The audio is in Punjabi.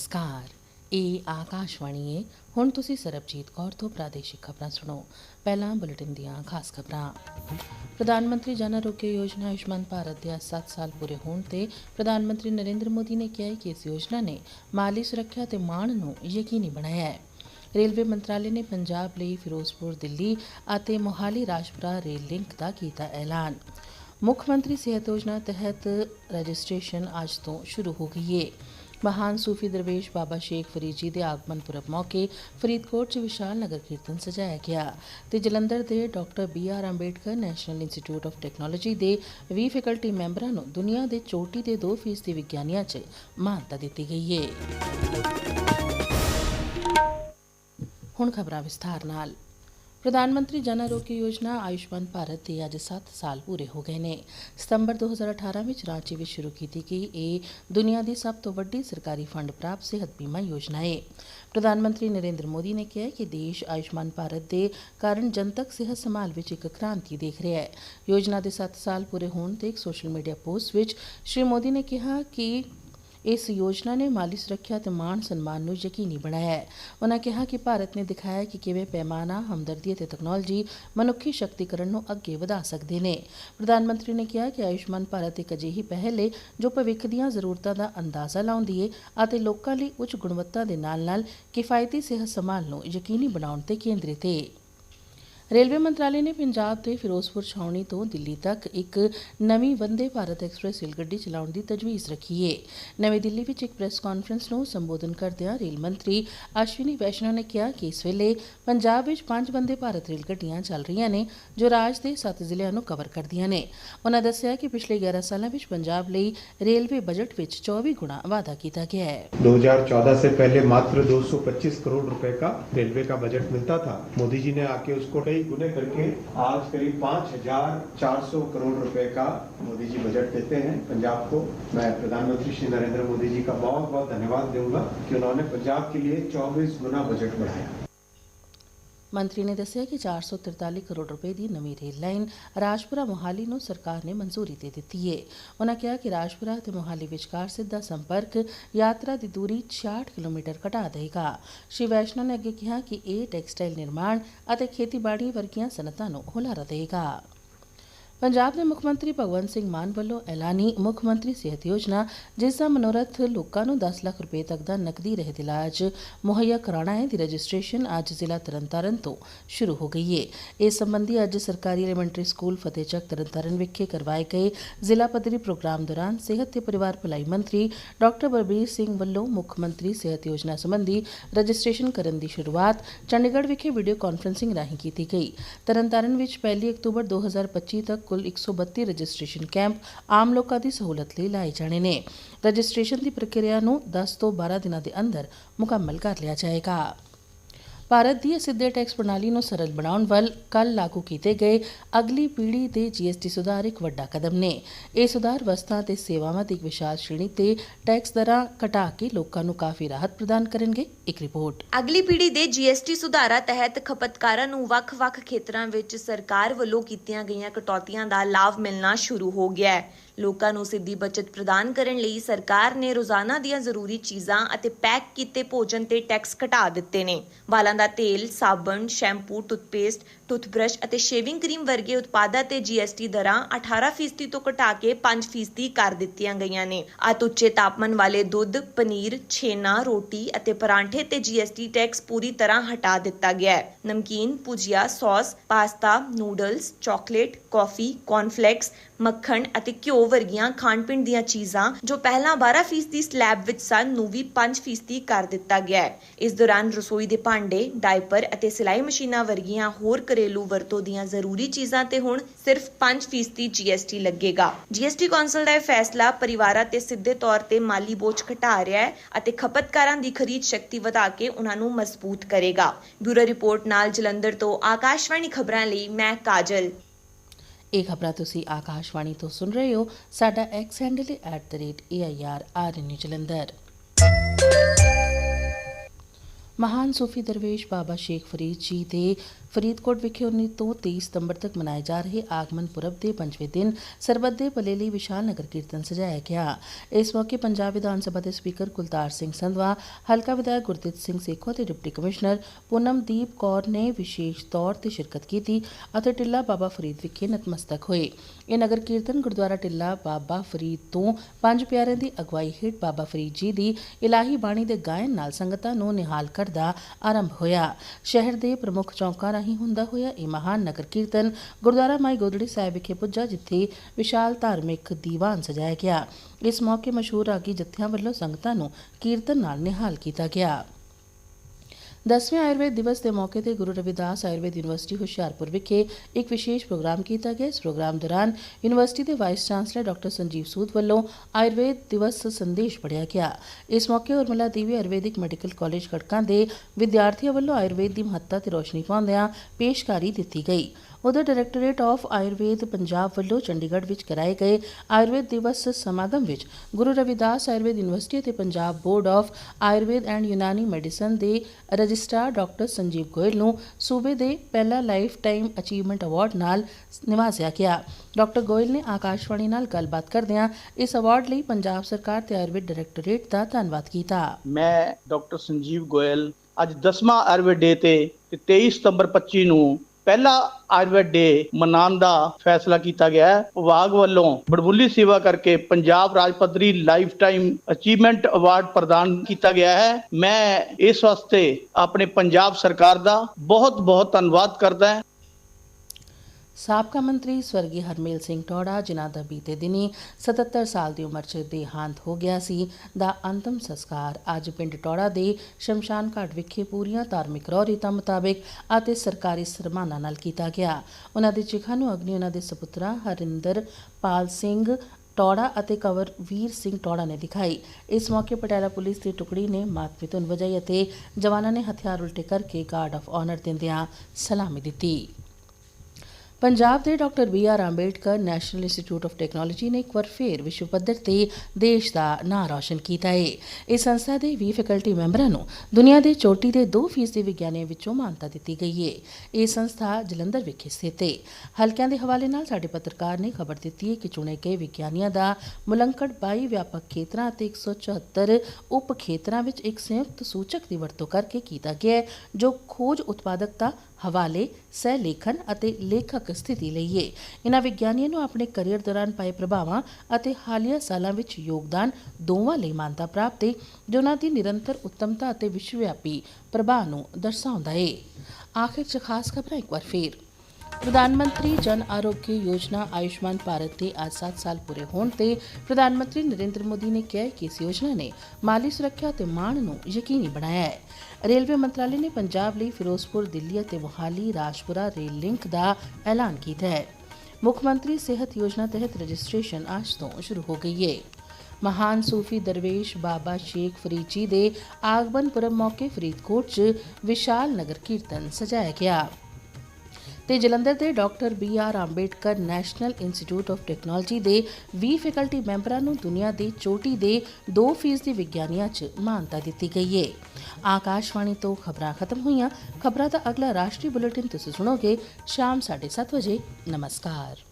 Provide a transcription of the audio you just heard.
ਨਮਸਕਾਰ। ਇਹ ਆਕਾਸ਼ਵਾਣੀ ਹੈ ਹੁਣ ਤੁਸੀਂ ਸਰਬਜੀਤ ਕੌਰ ਤੋਂ ਪ੍ਰਾਦੇਸ਼ਿਕ ਖਬਰਾਂ ਸੁਣੋ। ਪਹਿਲਾਂ ਬੁਲੇਟਿਨ ਦੀਆਂ ਖਾਸ ਖਬਰਾਂ। ਪ੍ਰਧਾਨ ਮੰਤਰੀ ਜਨ ਆਰੋਗਯ ਯੋਜਨਾ ਆਯੁਸ਼ਮਾਨ ਭਾਰਤ ਦੇ 7 ਸਾਲ ਪੂਰੇ ਹੋਣ ਤੇ ਪ੍ਰਧਾਨ ਮੰਤਰੀ ਨਰਿੰਦਰ ਮੋਦੀ ਨੇ ਕਿਹਾ ਕਿ ਇਸ ਯੋਜਨਾ ਨੇ ਮਾਲੀ ਸੁਰੱਖਿਆ ਤੇ ਮਾਣ ਨੂੰ ਯਕੀਨੀ ਬਣਾਇਆ ਹੈ। ਰੇਲਵੇ ਮੰਤਰਾਲੇ ਨੇ ਪੰਜਾਬ ਲਈ ਫਿਰੋਜ਼ਪੁਰ, ਦਿੱਲੀ ਅਤੇ ਮੋਹਾਲੀ ਰਾਜਪੁਰਾ ਰੇਲ ਲਿੰਕ ਦਾ ਕੀਤਾ ਐਲਾਨ। ਮੁੱਖ ਮੰਤਰੀ ਸਿਹਤ ਯੋਜਨਾ ਤਹਿਤ ਰਜਿਸਟ੍ਰੇਸ਼ਨ ਅੱਜ ਤੋਂ ਸ਼ੁਰੂ ਹੋ ਗਈ ਹੈ ਮਹਾਨ ਸੂਫੀ ਦਰਵੇਸ਼ ਬਾਬਾ ਸ਼ੇਖ ਫਰੀਦ ਜੀ ਦੇ ਆਗਮਨ ਪੁਰਬ ਮੌਕੇ ਫਰੀਦਕੋਟ 'ਚ ਵਿਸ਼ਾਲ ਨਗਰ ਕੀਰਤਨ ਸਜਾਇਆ ਗਿਆ ਤੇ ਜਲੰਧਰ ਦੇ doctor B R Ambedkar national institute of technology ਦੇ 20 ਫੈਕਲਟੀ ਮੈਂਬਰਾਂ ਨੂੰ ਦੁਨੀਆ ਦੇ ਚੋਟੀ ਦੇ 2 ਫੀਸਦੀ ਵਿਗਿਆਨੀਆਂ 'ਚ ਮਾਨਤਾ ਦਿੱਤੀ ਗਈ ਹੈ ਹੁਣ ਖਬਰਾਂ ਵਿਸਥਾਰ ਨਾਲ। ਪ੍ਰਧਾਨ ਮੰਤਰੀ ਜਨ ਆਰੋਗਯ ਯੋਜਨਾ ਆਯੁਸ਼ਮਾਨ ਭਾਰਤ ਦੇ ਅੱਜ 7 ਸਾਲ ਪੂਰੇ ਹੋ ਗਏ ਨੇ। ਸਤੰਬਰ 2018 ਵਿੱਚ ਰਾਂਚੀ ਵਿੱਚ ਸ਼ੁਰੂ ਕੀਤੀ ਗਈ ਇਹ ਦੁਨੀਆ ਦੀ ਸਭ ਤੋਂ ਵੱਡੀ ਸਰਕਾਰੀ ਫੰਡ ਪ੍ਰਾਪਤ ਸਿਹਤ ਬੀਮਾ ਯੋਜਨਾ ਹੈ ਪ੍ਰਧਾਨ ਮੰਤਰੀ ਨਰਿੰਦਰ ਮੋਦੀ ਨੇ ਕਿਹਾ ਕਿ ਦੇਸ਼ ਆਯੁਸ਼ਮਾਨ ਭਾਰਤ ਦੇ ਕਾਰਨ ਜਨਤਕ ਸਿਹਤ ਸੰਭਾਲ ਵਿੱਚ ਇੱਕ ਕ੍ਰਾਂਤੀ ਦੇਖ ਰਿਹਾ ਹੈ। ਯੋਜਨਾ ਦੇ 7 ਸਾਲ ਪੂਰੇ ਹੋਣ ਤੇ ਇੱਕ ਸੋਸ਼ਲ ਮੀਡੀਆ ਪੋਸਟ ਵਿੱਚ ਸ਼੍ਰੀ ਮੋਦੀ ਨੇ ਕਿਹਾ ਕਿ ਇਸ ਯੋਜਨਾ ਨੇ ਮਾਲੀ ਸੁਰੱਖਿਆ ਤੇ ਮਾਣ ਸਨਮਾਨ ਨੂੰ ਯਕੀਨੀ ਬਣਾਇਆ ਹੈ। ਉਹਨਾਂ ਕਿਹਾ ਕਿ ਭਾਰਤ ਨੇ ਦਿਖਾਇਆ ਕਿ ਕਿਵੇਂ ਪੈਮਾਨਾ, ਹਮਦਰਦੀ ਅਤੇ ਤਕਨਾਲੋਜੀ ਮਨੁੱਖੀ ਸ਼ਕਤੀਕਰਨ ਨੂੰ ਅੱਗੇ ਵਧਾ ਸਕਦੇ ਨੇ। ਪ੍ਰਧਾਨ ਮੰਤਰੀ ਨੇ ਕਿਹਾ ਕਿ ਆਯੁਸ਼ਮਾਨ ਭਾਰਤ ਇੱਕ ਅਜਿਹੀ ਪਹਿਲ ਹੈ ਜੋ ਭਵਿੱਖ ਦੀਆਂ ਜ਼ਰੂਰਤਾਂ ਦਾ ਅੰਦਾਜ਼ਾ ਲਾਉਂਦੀ ਹੈ ਅਤੇ ਲੋਕਾਂ ਲਈ ਉੱਚ ਗੁਣਵੱਤਾ ਦੇ ਨਾਲ-ਨਾਲ ਕਿਫਾਇਤੀ ਸਿਹਤ ਸੰਭਾਲ ਨੂੰ ਯਕੀਨੀ ਬਣਾਉਣ ਤੇ ਕੇਂਦਰਿਤ ਹੈ ਰੇਲਵੇ ਮੰਤਰਾਲੇ ਨੇ ਪੰਜਾਬ ਤੇ ਫਿਰੋਜ਼ਪੁਰ ਛਾਉਣੀ ਤੋਂ ਦਿੱਲੀ ਤੱਕ ਇੱਕ ਨਵੀਂ ਵੰਦੇ ਭਾਰਤ ਐਕਸਪ੍ਰੈਸ ਰੇਲ ਗੱਡੀ ਚਲਾਉਣ ਦੀ ਤਜਵੀਜ਼ ਰੱਖੀ ਹੈ ਨਵੀਂ ਦਿੱਲੀ ਵਿੱਚ ਇੱਕ ਪ੍ਰੈਸ ਕਾਨਫਰੰਸ ਨੂੰ ਸੰਬੋਧਨ ਕਰਦਿਆਂ ਰੇਲ ਮੰਤਰੀ ਅਸ਼ਵਨੀ ਵੈਸ਼ਨਵ ਨੇ ਕਿਹਾ ਕਿ ਇਸ ਵੇਲੇ ਪੰਜਾਬ ਵਿੱਚ ਪੰਜ ਵੰਦੇ ਭਾਰਤ ਰੇਲ ਗੱਡੀਆਂ ਚੱਲ ਰਹੀਆਂ ਨੇ ਜੋ ਰਾਜ ਦੇ 7 ਜ਼ਿਲ੍ਹਿਆਂ ਨੂੰ ਕਵਰ ਕਰਦੀਆਂ ਨੇ ਉਹਨਾਂ ਦੱਸਿਆ ਕਿ ਪਿਛਲੇ 11 ਸਾਲਾਂ ਵਿੱਚ ਪੰਜਾਬ ਲਈ ਰੇਲਵੇ ਬਜਟ ਵਿੱਚ 24 ਗੁਣਾ ਵਾਧਾ ਕੀਤਾ ਗਿਆ ਹੈ 2014 से पहले मात्र 225 करोड़ रुपए का रेलवे का बजट मिलता था मोदी जी ने आके उसको कई गुने करके आज करीब 5,400 करोड़ रुपए का मोदी जी बजट देते हैं। पंजाब को मैं प्रधानमंत्री श्री नरेंद्र मोदी जी का बहुत बहुत धन्यवाद दूँगा कि उन्होंने पंजाब के लिए 24 गुना बजट बढ़ाया। ਮੰਤਰੀ ਨੇ ਦੱਸਿਆ ਕਿ 443 ਕਰੋੜ ਰੁਪਏ ਦੀ ਨਵੀਂ ਰੇਲ ਲਾਈਨ ਰਾਜਪੁਰਾ ਮੋਹਾਲੀ ਨੂੰ ਸਰਕਾਰ ਨੇ ਮਨਜ਼ੂਰੀ ਦੇ ਦਿੱਤੀ ਹੈ ਉਹਨਾਂ ਕਿਹਾ ਕਿ ਰਾਜਪੁਰਾ ਅਤੇ ਮੋਹਾਲੀ ਵਿਚਕਾਰ ਸਿੱਧਾ ਸੰਪਰਕ ਯਾਤਰਾ ਦੀ ਦੂਰੀ 66 ਕਿਲੋਮੀਟਰ ਘਟਾ ਦੇਗਾ ਸ਼੍ਰੀ ਵੈਸ਼ਨੋ ਨੇ ਅੱਗੇ ਕਿਹਾ ਕਿ ਇਹ ਟੈਕਸਟਾਈਲ ਨਿਰਮਾਣ ਅਤੇ ਖੇਤੀਬਾੜੀ ਵਰਗੀਆਂ ਸਨਅਤਾਂ ਨੂੰ ਹੁਲਾਰਾ ਦੇਗਾ ਪੰਜਾਬ ਦੇ ਮੁੱਖ ਮੰਤਰੀ ਭਗਵੰਤ ਸਿੰਘ ਮਾਨ ਵੱਲੋਂ ਐਲਾਨੀ ਮੁੱਖ ਮੰਤਰੀ ਸਿਹਤ ਯੋਜਨਾ, ਜਿਸ ਦਾ ਮਨੋਰਥ ਲੋਕਾਂ ਨੂੰ 10 ਲੱਖ ਰੁਪਏ ਤੱਕ ਦਾ ਨਕਦੀ ਰਹਿਤ ਇਲਾਜ ਮੁਹੱਈਆ ਕਰਾਉਣਾ ਹੈ ਦੀ ਰਜਿਸਟ੍ਰੇਸ਼ਨ ਅੱਜ ਜ਼ਿਲ੍ਹਾ ਤਰਨਤਾਰਨ ਤੋਂ ਸ਼ੁਰੂ ਹੋ ਗਈ ਹੈ ਇਸ ਸੰਬੰਧੀ ਅੱਜ ਸਰਕਾਰੀ ਐਲੀਮੈਂਟਰੀ ਸਕੂਲ ਫਤਿਹਚੱਕ ਤਰਨਤਾਰਨ ਵਿਖੇ ਕਰਵਾਏ ਗਏ ਜ਼ਿਲ੍ਹਾ ਪੱਧਰੀ ਪ੍ਰੋਗਰਾਮ ਦੌਰਾਨ ਸਿਹਤ ਤੇ ਪਰਿਵਾਰ ਭਲਾਈ ਮੰਤਰੀ ਡਾਕਟਰ ਬਲਬੀਰ ਸਿੰਘ ਵੱਲੋਂ ਮੁੱਖ ਮੰਤਰੀ ਸਿਹਤ ਯੋਜਨਾ ਸੰਬੰਧੀ ਰਜਿਸਟ੍ਰੇਸ਼ਨ ਕਰਨ ਦੀ ਸ਼ੁਰੂਆਤ ਚੰਡੀਗੜ੍ਹ ਵਿਖੇ ਵੀਡੀਓ ਕਾਨਫਰੰਸਿੰਗ ਰਾਹੀਂ ਕੀਤੀ ਗਈ। ਤਰਨਤਾਰਨ ਵਿੱਚ 1 ਅਕਤੂਬਰ 2025 ਤੱਕ ਕੁੱਲ 132 ਰਜਿਸਟ੍ਰੇਸ਼ਨ ਕੈਂਪ ਆਮ ਲੋਕਾਂ ਦੀ ਸਹੂਲਤ ਲਈ ਲਾਏ ਜਾਣੇ ਨੇ। ਰਜਿਸਟ੍ਰੇਸ਼ਨ ਦੀ ਪ੍ਰਕਿਰਿਆ ਨੂੰ 10 ਤੋਂ 12 ਦਿਨਾਂ ਦੇ ਅੰਦਰ ਮੁਕੰਮਲ ਕਰ ਲਿਆ ਜਾਏਗਾ। ਭਾਰਤ ਦੀ ਸਿੱਧੇ ਟੈਕਸ ਪ੍ਰਣਾਲੀ ਨੂੰ ਸਰਲ ਬਣਾਉਣ ਵੱਲ ਕੱਲ ਲਾਗੂ ਕੀਤੇ ਗਏ ਅਗਲੀ ਪੀੜ੍ਹੀ ਦੇ ਜੀਐਸਟੀ ਸੁਧਾਰ ਇੱਕ ਵੱਡਾ ਕਦਮ ਨੇ। ਇਹ ਸੁਧਾਰ ਵਸਤਾਂ ਤੇ ਸੇਵਾਵਾਂ ਦੀ ਇੱਕ ਵਿਸ਼ਾਲ ਸ਼੍ਰੇਣੀ ਤੇ ਟੈਕਸ ਦਰਾਂ ਘਟਾ ਕੇ ਲੋਕਾਂ ਨੂੰ ਕਾਫੀ ਰਾਹਤ ਪ੍ਰਦਾਨ ਕਰਨਗੇ। ਇੱਕ ਰਿਪੋਰਟ। ਅਗਲੀ ਪੀੜ੍ਹੀ ਦੇ ਜੀਐਸਟੀ ਸੁਧਾਰਾਂ ਤਹਿਤ ਖਪਤਕਾਰਾਂ ਨੂੰ ਵੱਖ-ਵੱਖ ਖੇਤਰਾਂ ਵਿੱਚ ਸਰਕਾਰ ਵੱਲੋਂ ਕੀਤੀਆਂ ਗਈਆਂ ਕਟੌਤੀਆਂ ਦਾ ਲਾਭ ਮਿਲਣਾ ਸ਼ੁਰੂ ਹੋ ਗਿਆ ਹੈ। ਲੋਕਾਂ ਨੂੰ ਸਿੱਧੀ ਬਚਤ ਪ੍ਰਦਾਨ ਕਰਨ ਲਈ ਸਰਕਾਰ ਨੇ ਰੋਜ਼ਾਨਾ ਦੀਆਂ ਜ਼ਰੂਰੀ ਚੀਜ਼ਾਂ ਅਤੇ ਪੈਕ ਕੀਤੇ ਭੋਜਨ ਤੇ ਟੈਕਸ ਘਟਾ ਦਿੱਤੇ ਨੇ। ਵਾਲਾਂ ਦਾ ਤੇਲ, ਸਾਬਣ, ਸ਼ੈਂਪੂ, ਟੁੱਥਪੇਸਟ, ਟੁੱਥਬ੍ਰਸ਼ ਅਤੇ ਸ਼ੇਵਿੰਗ ਕਰੀਮ ਵਰਗੇ ਉਤਪਾਦਾਂ ਤੇ ਜੀਐਸਟੀ ਦਰਾਂ 18% ਤੋਂ ਘਟਾ ਕੇ 5% ਕਰ ਦਿੱਤੀਆਂ ਗਈਆਂ ਨੇ। ਅਤ ਉੱਚੇ ਤਾਪਮਾਨ ਵਾਲੇ ਦੁੱਧ, ਪਨੀਰ, ਛੇਨਾ, ਰੋਟੀ ਅਤੇ ਪਰਾਂਠੇ ਤੇ ਜੀਐਸਟੀ ਟੈਕਸ ਪੂਰੀ ਤਰ੍ਹਾਂ ਹਟਾ ਦਿੱਤਾ ਗਿਆ ਹੈ। Namkeen, bhujia, sauce, pasta, noodles, chocolate, coffee cornflakes ਮੱਖਣ ਅਤੇ ਘਿਓ ਵਰਗੀਆਂ ਖਾਣ-ਪੀਣ ਦੀਆਂ ਚੀਜ਼ਾਂ ਜੋ ਪਹਿਲਾਂ 12% ਦੀ ਸਲੈਬ ਵਿੱਚ ਸਨ, ਨੂੰ ਵੀ 5% ਕਰ ਦਿੱਤਾ ਗਿਆ ਹੈ। ਇਸ ਦੌਰਾਨ ਰਸੋਈ ਦੇ ਭਾਂਡੇ ਡਾਈਪਰ ਅਤੇ ਸਿਲਾਈ ਮਸ਼ੀਨਾਂ ਵਰਗੀਆਂ ਹੋਰ ਘਰੇਲੂ ਵਰਤੋਂ ਦੀਆਂ ਜ਼ਰੂਰੀ ਚੀਜ਼ਾਂ ਤੇ ਹੁਣ ਸਿਰਫ 5% ਜੀਐਸਟੀ ਲੱਗੇਗਾ। ਜੀਐਸਟੀ ਕੌਂਸਲ ਦਾ ਇਹ ਫੈਸਲਾ ਪਰਿਵਾਰਾਂ ਤੇ ਸਿੱਧੇ ਤੌਰ ਤੇ ਮਾਲੀ ਬੋਝ ਘਟਾ ਰਿਹਾ ਹੈ ਅਤੇ ਖਪਤਕਾਰਾਂ ਦੀ ਖਰੀਦ ਸ਼ਕਤੀ ਵਧਾ ਕੇ ਉਹਨਾਂ ਨੂੰ ਮਜ਼ਬੂਤ ਕਰੇਗਾ। ਬਿਊਰੋ ਰਿਪੋਰਟ ਨਾਲ ਜਲੰਧਰ ਤੋਂ ਆਕਾਸ਼ਵਾਣੀ ਖਬਰਾਂ ਲਈ ਮੈਂ ਕਾਜਲ। ਇਹ ਖਬਰਾਂ ਤੁਸੀਂ ਆਕਾਸ਼ਵਾਣੀ ਤੋਂ ਸੁਣ ਰਹੇ ਹੋ। ਸਾਡਾ ਐਕਸ ਹੈਂਡਲ ਹੈ ਮਹਾਨ ਸੂਫੀ ਦਰਵੇਸ਼ ਬਾਬਾ ਸ਼ੇਖ ਫਰੀਦ ਜੀ ਦੇ ਫਰੀਦਕੋਟ ਵਿਖੇ 19 ਤੋਂ 23 ਸਤੰਬਰ ਤੱਕ ਮਨਾਏ ਜਾ ਰਹੇ ਆਗਮਨ ਪੁਰਬ ਦੇ ਪੰਜਵੇਂ ਦਿਨ ਸਰਬੱਤ ਦੇ ਭਲੇ ਲਈ ਵਿਸ਼ਾਲ ਨਗਰ ਕੀਰਤਨ ਸਜਾਇਆ ਗਿਆ। ਇਸ ਮੌਕੇ ਪੰਜਾਬ ਵਿਧਾਨ ਸਭਾ ਦੇ ਸਪੀਕਰ ਕੁਲਤਾਰ ਸਿੰਘ ਸੰਧਵਾ, ਹਲਕਾ ਵਿਧਾਇਕ ਗੁਰਦਿੱਤ ਸਿੰਘ ਸੇਖੋ ਤੇ ਡਿਪਟੀ ਕਮਿਸ਼ਨਰ ਪੂਨਮਦੀਪ ਕੌਰ ਨੇ ਵਿਸ਼ੇਸ਼ ਤੌਰ ਤੇ ਸ਼ਿਰਕਤ ਕੀਤੀ ਅਤੇ ਟਿੱਲਾ ਬਾਬਾ ਫਰੀਦ ਵਿਖੇ ਨਤਮਸਤਕ ਹੋਏ। ਇਹ ਨਗਰ ਕੀਰਤਨ ਗੁਰਦੁਆਰਾ ਟਿੱਲਾ ਬਾਬਾ ਫਰੀਦ ਤੋਂ ਪੰਜ ਪਿਆਰਿਆਂ ਦੀ ਅਗਵਾਈ ਹੇਠ ਬਾਬਾ ਫਰੀਦ ਜੀ ਦੀ ਇਲਾਹੀ ਬਾਣੀ ਦੇ ਗਾਇਨ ਨਾਲ ਸੰਗਤਾਂ ਨੂੰ ਨਿਹਾਲ ਕਰਦਾ ਆਰੰਭ ਹੋਇਆ। ਸ਼ਹਿਰ ਦੇ ਪ੍ਰਮੁੱਖ ਚੌਂਕਾਂ ਰਾਹੀਂ ਹੁੰਦਾ ਹੋਇਆ ਇਹ ਮਹਾਨ ਨਗਰ ਕੀਰਤਨ ਗੁਰਦੁਆਰਾ ਮਾਈ ਗੋਦੜੀ ਸਾਹਿਬ ਵਿਖੇ ਪੁੱਜਾ, ਜਿੱਥੇ ਵਿਸ਼ਾਲ ਧਾਰਮਿਕ ਦੀਵਾਨ ਸਜਾਇਆ ਗਿਆ। ਇਸ ਮੌਕੇ ਮਸ਼ਹੂਰ ਰਾਗੀ ਜਥਿਆਂ ਵੱਲੋਂ ਸੰਗਤਾਂ ਨੂੰ ਕੀਰਤਨ ਨਾਲ ਨਿਹਾਲ ਕੀਤਾ ਗਿਆ। ਦਸਵੇਂ ਆਯੁਰਵੇਦ ਦਿਵਸ ਦੇ ਮੌਕੇ ਤੇ ਗੁਰੂ ਰਵਿਦਾਸ ਆਯੁਰਵੇਦ ਯੂਨੀਵਰਸਿਟੀ ਹੁਸ਼ਿਆਰਪੁਰ ਵਿਖੇ ਇੱਕ ਵਿਸ਼ੇਸ਼ ਪ੍ਰੋਗਰਾਮ ਕੀਤਾ ਗਿਆ। ਇਸ ਪ੍ਰੋਗਰਾਮ ਦੌਰਾਨ ਯੂਨੀਵਰਸਿਟੀ ਦੇ vice chancellor doctor Sanjeev Sood ਵੱਲੋਂ ਆਯੁਰਵੇਦ ਦਿਵਸ ਸੰਦੇਸ਼ ਪੜਿਆ ਗਿਆ। ਇਸ ਮੌਕੇ ਉਰਮਲਾ ਦੇਵੀ ਆਯੁਰਵੈਦਿਕ ਮੈਡੀਕਲ ਕਾਲਜ ਖੜਕਾਂ ਦੇ ਵਿਦਿਆਰਥੀਆਂ ਵੱਲੋਂ ਆਯੁਰਵੇਦ ਦੀ ਮਹੱਤਤਾ ਤੇ ਰੋਸ਼ਨੀ ਪਾਉਂਦਿਆਂ ਪੇਸ਼ਕਾਰੀ ਦਿੱਤੀ ਗਈ। ਉਧਰ ਡਾਇਰੈਕਟੋਰੇਟ ਆਫ ਆਯੁਰਵੇਦ ਪੰਜਾਬ ਵੱਲੋਂ ਚੰਡੀਗੜ੍ਹ ਵਿੱਚ ਕਰਾਏ ਗਏ ਆਯੁਰਵੇਦ ਦਿਵਸ ਸਮਾਗਮ ਵਿੱਚ ਗੁਰੂ ਰਵਿਦਾਸ ਆਯੁਰਵੇਦ ਯੂਨੀਵਰਸਿਟੀ ਅਤੇ Punjab board of Ayurveda and Unani medicine ਦੇ ਰਜਿਸਟਰਾਰ ਡਾਕਟਰ ਸੰਜੀਵ ਗੋਇਲ ਨੂੰ ਸੂਬੇ ਦੇ ਪਹਿਲਾ ਲਾਈਫ ਟਾਈਮ ਅਚੀਵਮੈਂਟ ਅਵਾਰਡ ਨਾਲ ਨਿਵਾਜ਼ਿਆ ਗਿਆ। ਡਾਕਟਰ ਗੋਇਲ ਨੇ ਆਕਾਸ਼ਵਾਣੀ ਨਾਲ ਗੱਲਬਾਤ ਕਰਦਿਆਂ ਇਸ ਅਵਾਰਡ ਲਈ ਪੰਜਾਬ ਸਰਕਾਰ ਤੇ ਆਯੁਰਵੇਦ ਡਾਇਰੈਕਟੋਰੇਟ ਦਾ ਧੰਨਵਾਦ ਕੀਤਾ। ਮੈਂ ਡਾਕਟਰ ਸੰਜੀਵ ਗੋਇਲ ਅੱਜ 10ਵਾਂ ਆਯੁਰਵੇਦ ਡੇ ਤੇ 23 ਸਤੰਬਰ 25 ਨੂੰ ਪਹਿਲਾ ਆਯੁਰਵੈਦ ਡੇ ਮਨਾਉਣ ਦਾ ਫੈਸਲਾ ਕੀਤਾ ਗਿਆ ਹੈ। ਵਿਭਾਗ ਵੱਲੋਂ ਬੜਬੁੱਲੀ ਸੇਵਾ ਕਰਕੇ ਪੰਜਾਬ ਰਾਜ ਪੱਧਰੀ ਲਾਈਫ ਟਾਈਮ ਅਚੀਵਮੈਂਟ ਅਵਾਰਡ ਪ੍ਰਦਾਨ ਕੀਤਾ ਗਿਆ ਹੈ। ਮੈਂ ਇਸ ਵਾਸਤੇ ਆਪਣੇ ਪੰਜਾਬ ਸਰਕਾਰ ਦਾ ਬਹੁਤ ਬਹੁਤ ਧੰਨਵਾਦ ਕਰਦਾ ਹਾਂ। ਸਾਬਕਾ ਮੰਤਰੀ ਸਵਰਗੀ ਹਰਮੇਲ ਸਿੰਘ ਟੋੜਾ ਜਿਨ੍ਹਾਂ ਦਾ ਬੀਤੇ ਦਿਨੀ 77 ਸਾਲ ਦੀ ਉਮਰ 'ਚ ਦੇਹਾਂਤ ਹੋ ਗਿਆ ਸੀ, ਦਾ ਅੰਤਮ ਸੰਸਕਾਰ ਅੱਜ ਪਿੰਡ ਟੋੜਾ ਦੇ ਸ਼ਮਸ਼ਾਨ ਘਾਟ ਵਿਖੇ ਪੂਰੀਆਂ ਧਾਰਮਿਕ ਰੌਰੀਤਾਂ ਮੁਤਾਬਕ ਅਤੇ ਸਰਕਾਰੀ ਸਨਮਾਨਾਂ ਨਾਲ ਕੀਤਾ ਗਿਆ। ਉਹਨਾਂ ਦੇ ਚਿਖਾ ਨੂੰ ਅਗਨੀ ਉਹਨਾਂ ਦੇ ਸੁਪੁੱਤਰਾ ਹਰਿੰਦਰ ਪਾਲ ਸਿੰਘ ਟੌੜਾ ਅਤੇ ਕਵਰ ਵੀਰ ਸਿੰਘ ਟੌੜਾ ਨੇ ਦਿਖਾਈ। ਇਸ ਮੌਕੇ ਪਟਿਆਲਾ ਪੁਲਿਸ ਦੀ ਟੁਕੜੀ ਨੇ ਮਾਤਮੀ ਧੁਨ ਵਜਾਈ ਅਤੇ ਜਵਾਨਾਂ ਨੇ ਹਥਿਆਰ ਉਲਟੇ ਕਰਕੇ ਗਾਰਡ ਆਫ ਆਨਰ ਦਿੰਦਿਆਂ ਸਲਾਮੀ ਦਿੱਤੀ। ਪੰਜਾਬ ਦੇ doctor B R Ambedkar national institute of technology ਨੇ ਇੱਕ ਵਾਰ ਫੇਰ ਵਿਸ਼ਵ ਪੱਧਰ ਤੇ ਦੇਸ਼ ਦਾ ਨਾਂ ਰੌਸ਼ਨ ਕੀਤਾ ਹੈ ਇਸ ਸੰਸਥਾ ਦੇ 20 ਫੈਕਲਟੀ ਮੈਂਬਰਾਂ ਨੂੰ ਦੁਨੀਆ ਦੇ ਚੋਟੀ ਦੇ 2% ਵਿਗਿਆਨੀਆਂ ਵਿੱਚੋਂ ਮਾਨਤਾ ਦਿੱਤੀ ਗਈ ਹੈ ਇਹ ਸੰਸਥਾ ਜਲੰਧਰ ਵਿਖੇ ਸਥਿਤ ਹੈ ਹਲਕਿਆਂ ਦੇ ਹਵਾਲੇ ਨਾਲ ਸਾਡੇ ਪੱਤਰਕਾਰ ਨੇ ਖਬਰ ਦਿੱਤੀ ਹੈ ਕਿ ਚੁਣੇ ਗਏ ਵਿਗਿਆਨੀਆਂ ਦਾ ਮੁਲੰਕਣ 22 ਵਿਆਪਕ ਖੇਤਰਾਂ ਅਤੇ 174 ਉਪ ਖੇਤਰਾਂ ਵਿੱਚ ਇੱਕ ਸੰਯੁਕਤ ਸੂਚਕ ਦੀ ਵਰਤੋਂ ਕਰਕੇ ਕੀਤਾ ਗਿਆ ਹੈ ਜੋ ਖੋਜ ਉਤਪਾਦਕਤਾ ਹਵਾਲੇ ਸਹਿ ਲੇਖਨ ਅਤੇ ਲੇਖਕ ਸਥਿਤੀ ਲਈ ਇਹਨਾਂ ਵਿਗਿਆਨੀਆਂ ਨੂੰ ਆਪਣੇ ਕੈਰੀਅਰ ਦੌਰਾਨ ਪਾਏ ਪ੍ਰਭਾਵਾਂ ਅਤੇ ਹਾਲੀਆ ਸਾਲਾਂ ਵਿੱਚ ਯੋਗਦਾਨ ਦੋਵਾਂ ਲਈ ਮਾਨਤਾ ਪ੍ਰਾਪਤ ਹੈ ਜੋ ਉਹਨਾਂ ਦੀ ਨਿਰੰਤਰ ਉੱਤਮਤਾ ਅਤੇ ਵਿਸ਼ਵਵਿਆਪੀ ਪ੍ਰਭਾਵ ਨੂੰ ਦਰਸਾਉਂਦਾ ਹੈ ਆਖਿਰ 'ਚ ਖਾਸ ਖਬਰਾਂ ਇੱਕ ਵਾਰ ਫੇਰ। ਪ੍ਰਧਾਨ ਮੰਤਰੀ ਜਨ ਆਰੋਗਯ ਯੋਜਨਾ ਆਯੁਸ਼ਮਾਨ ਭਾਰਤ ਦੇ ਅੱਜ 7 ਸਾਲ ਪੂਰੇ ਹੋਣ ਤੇ ਪ੍ਰਧਾਨ ਮੰਤਰੀ ਨਰਿੰਦਰ ਮੋਦੀ ਨੇ ਕਿਹਾ ਕਿ ਇਸ ਯੋਜਨਾ ਨੇ ਮਾਲੀ ਸੁਰੱਖਿਆ ਤੇ ਮਾਣ ਨੂੰ ਯਕੀਨੀ ਬਣਾਇਆ ਹੈ। ਰੇਲਵੇ ਮੰਤਰਾਲੇ ਨੇ ਪੰਜਾਬ ਲਈ ਫਿਰੋਜ਼ਪੁਰ, ਦਿੱਲੀ ਅਤੇ ਮੋਹਾਲੀ, ਰਾਜਪੁਰਾ ਰੇਲ ਲਿੰਕ ਦਾ ਐਲਾਨ ਕੀਤਾ ਹੈ। ਮੁੱਖ ਮੰਤਰੀ ਸਿਹਤ ਯੋਜਨਾ ਤਹਿਤ ਰਜਿਸਟ੍ਰੇਸ਼ਨ ਅੱਜ ਤੋਂ ਸ਼ੁਰੂ ਹੋ ਗਈ ਹੈ ਮਹਾਨ ਸੂਫੀ ਦਰਵੇਸ਼ ਬਾਬਾ ਸ਼ੇਖ ਫਰੀਦ ਜੀ ਦੇ ਆਗਮਨ ਪੁਰਬ ਮੌਕੇ ਫਰੀਦਕੋਟ 'ਚ ਵਿਸ਼ਾਲ ਨਗਰ ਕੀਰਤਨ ਸਜਾਇਆ ਗਿਆ। ਤੇ ਜਲੰਧਰ ਦੇ doctor B R Ambedkar national institute of technology ਦੇ 20 ਫੈਕਲਟੀ ਮੈਂਬਰਾਂ ਨੂੰ ਦੁਨੀਆ ਦੇ ਚੋਟੀ ਦੇ 2% ਦੀ ਵਿਗਿਆਨੀਆਂ 'ਚ ਮਾਨਤਾ ਦਿੱਤੀ ਗਈ ਹੈ ਆਕਾਸ਼ਵਾਣੀ ਤੋਂ ਖਬਰਾਂ ਖਤਮ ਹੋਈਆਂ। ਖਬਰਾਂ ਦਾ ਅਗਲਾ ਰਾਸ਼ਟਰੀ ਬੁਲੇਟਿਨ ਤੁਸੀਂ ਸੁਣੋਗੇ ਸ਼ਾਮ 7:30 ਵਜੇ। ਨਮਸਕਾਰ।